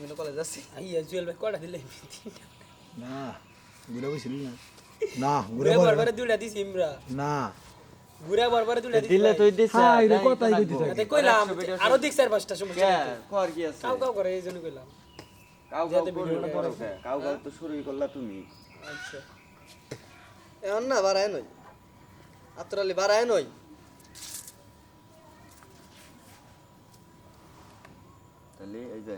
আমি তো কলেজ যাচ্ছি। আইয়া জুয়েল ভাই কটা দিলে? না ঘুরে বসিলি না না ঘুরে বারবারে দুইটা দিছি ইমরা। না। ঘুরে বারবারে দুইটা দিছি দিলে তুই দিস হ্যাঁ, এটা কথাই কইতে থাকে। কইলাম আরও দিক চার পাঁচটা সমস্যা কর কি আছে? কাউ কাউ করে এই জন্য কইলাম। কাউ কাউ ভিডিওটা করো। কাউ কাউ তো শুরুই করলা তুমি। আচ্ছা। এখন না বাড়ায় নই আত্রালি বাড়ায় নই তাহলে এই যে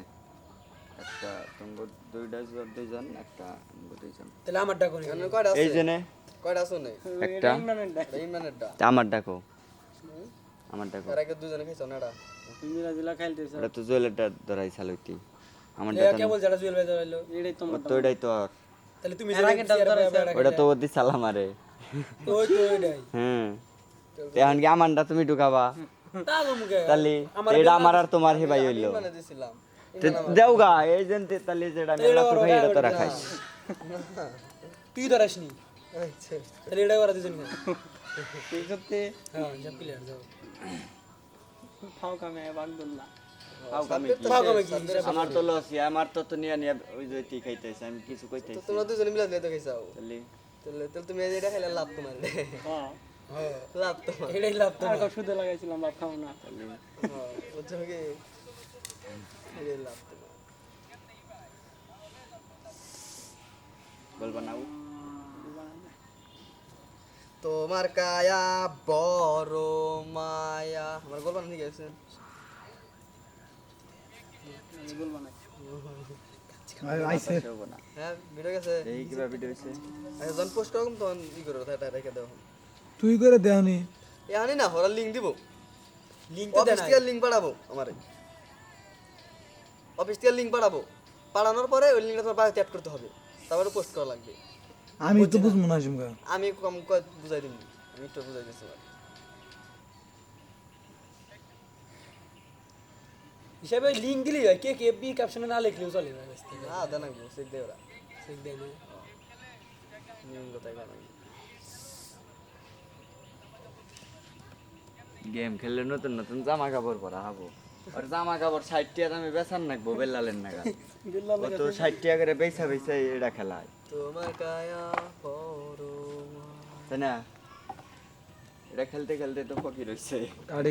একটা তোমার দুইটা জন দুইজন একটা দুইজন। তাহলে আমারটা কোন এখন কয়টা এই জেনে কয়টা আছে নাই একটা। এটা আমার ডাকো। আমার ডাকো। এর আগে দুজনে খাইছো না এটা? ওটা তো জুয়েলারটা ধরাই চালইতি আমার এ কেবল যারা জুয়েল ভাই ধরাইলো? তো এটাই তো তাহলে তুমি যে রাগে ওটা তো ওদি সালাম মারে ওই তো ওইটাই। হ্যাঁ এখন কি আমারটা তুমি ঢুকাবা? তাহলে এটা আমার আর তোমার হে ভাই হইল। দিছিলাম। দেও গা এই যেন তে যেটা আমি আল্লাহ ভাই এটা তো রাখাইস তুই ধরাসনি আচ্ছা তাহলে এটা করা দুজন হ্যাঁ সব ক্লিয়ার যাও। ফাও কামে কি? পাও কমে কি? আমার তো লস আমার তো তো নিয়ে নিয়ে ওই যে তুই খাইতেছে আমি কিছু তো কইতেছি তোমরা দুজনে মিলে দিলে তো খাইছাও তাহলে? তাহলে তাহলে তুমি এটা খাইলে লাভ তোমার। হ্যাঁ। লাভ তোমার। এটাই লাভ তো তাহলে? হ্যাঁ, বুঝছ কি? এটাই লাভ তোমার বলবা না? তোমার কায়া বড় মায়া। আমার গল্প না ঠিক আছে? না। হ্যাঁ ভিডিও গেছে। এই কিবা ভিডিও হইছে। আচ্ছা, করো তাই রেখে দেবো তুই করে দেওনি এ আনি না হরার লিঙ্ক দিব। লিংক তো দেন অফিস থেকে লিঙ্ক পাঠাবো। আমারে। অফিস থেকে লিঙ্ক পাঠাবো পাঠানোর পরে ওই লিঙ্কটা তোমার বাড়িতে অ্যাড করতে হবে। তারপরে পোস্ট করা লাগবে। আমি তো বুঝব না সুমকা আমি কম কয় বুঝাই দিবি আমি একটু বুঝাই দিচ্ছি। হিসাবে লিংক দিলি হয়। কে কে বি ক্যাপশনে না লিখলেও চলে ব্যস্ত না দেন আমি চেক দেয় ওরা। ঠিক দেন নিয়ম কোথায় বানাবি গেম খেললে নতুন নতুন জামা কাপড় পরা হব। আর জামা কাপড় ষাট টাকা আমি বেচান নাকবো বেল্লালেন নাগা ও তো ষাট টাকা করে বেচা বেচা এটা খেলা তোমার কায়া বড় তাই না? এটা খেলতে খেলতে তো ফকির আরে